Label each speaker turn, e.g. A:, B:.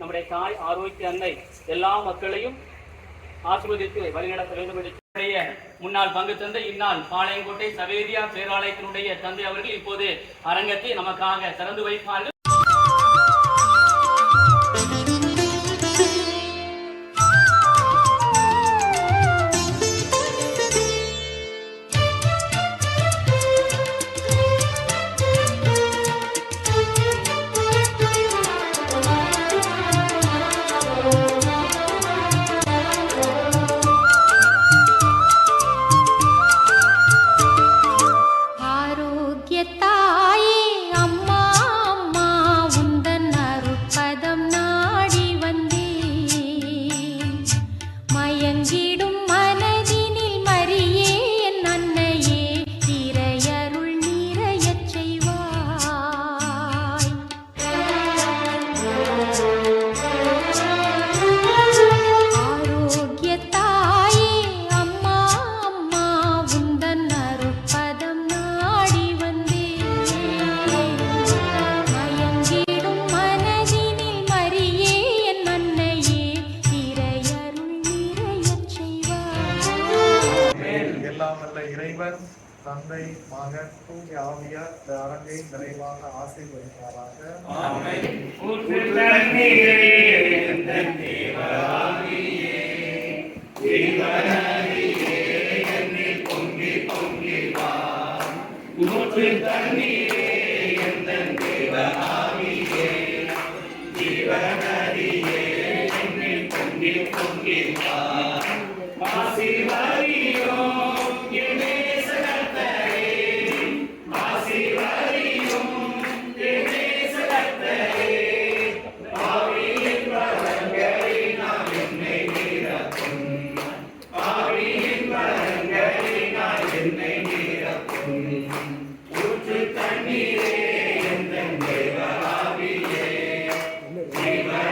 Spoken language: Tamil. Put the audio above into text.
A: நம்முடைய தாய் ஆரோக்கிய அன்னை எல்லா மக்களையும் ஆசிர்வதித்து வழிநடத்த வேண்டும் என்று முன்னாள் பங்கு தந்தை இந்நாள் பாளையங்கோட்டை சவேரியா பேராலயத்தினுடைய தந்தை அவர்கள் இப்போது அரங்கத்தை நமக்காக திறந்து வைப்பார்கள்.
B: மயங்கிடும்
C: எல்லாம் இறைவன் தந்தை மகன் தூங்கி ஆவியார் இந்த அரங்கை நிறைவாக ஆசீர்வதிப்பாராக. பொங்கில் பொங்கில் Amen.